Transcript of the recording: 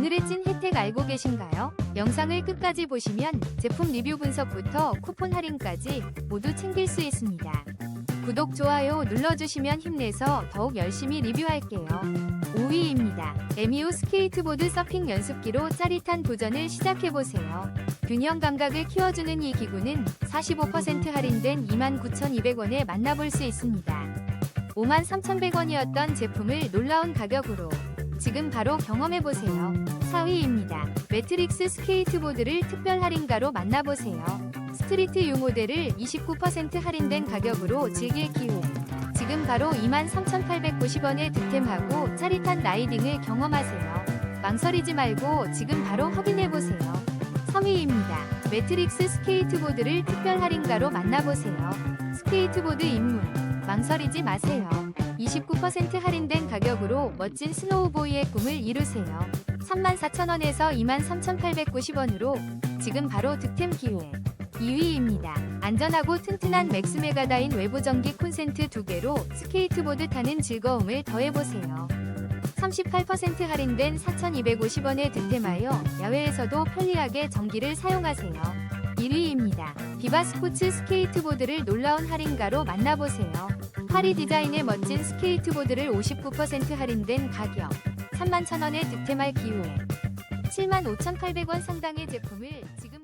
오늘의 찐 혜택 알고 계신가요? 영상을 끝까지 보시면 제품 리뷰 분석부터 쿠폰 할인까지 모두 챙길 수 있습니다. 구독, 좋아요 눌러주시면 힘내서 더욱 열심히 리뷰할게요. 5위입니다. 에미오 스케이트보드 서핑 연습기로 짜릿한 도전을 시작해보세요. 균형 감각을 키워주는 이 기구는 45% 할인된 29,200원에 만나볼 수 있습니다. 53,100원이었던 제품을 놀라운 가격으로 지금 바로 경험해보세요. 4위입니다. 매트릭스 스케이트보드를 특별 할인가로 만나보세요. 스트리트 U 모델을 29% 할인된 가격으로 즐길 기회. 지금 바로 23,890원에 득템하고 짜릿한 라이딩을 경험하세요. 망설이지 말고 지금 바로 확인해보세요. 3위입니다. 매트릭스 스케이트보드를 특별 할인가로 만나보세요. 스케이트보드 입문. 망설이지 마세요. 29% 할인된 가격으로 멋진 스노우보이의 꿈을 이루세요. 34,000원에서 23,890원으로 지금 바로 득템 기회. 2위입니다. 안전하고 튼튼한 맥스메가다인 외부 전기 콘센트 2개로 스케이트보드 타는 즐거움을 더해보세요. 38% 할인된 4,250원에 득템하여 야외에서도 편리하게 전기를 사용하세요. 1위입니다. 비바 스포츠 스케이트보드를 놀라운 할인가로 만나보세요. 파리 디자인의 멋진 스케이트보드를 59% 할인된 가격. 31,000원에 득템할 기회. 75,800원 상당의 제품을 지금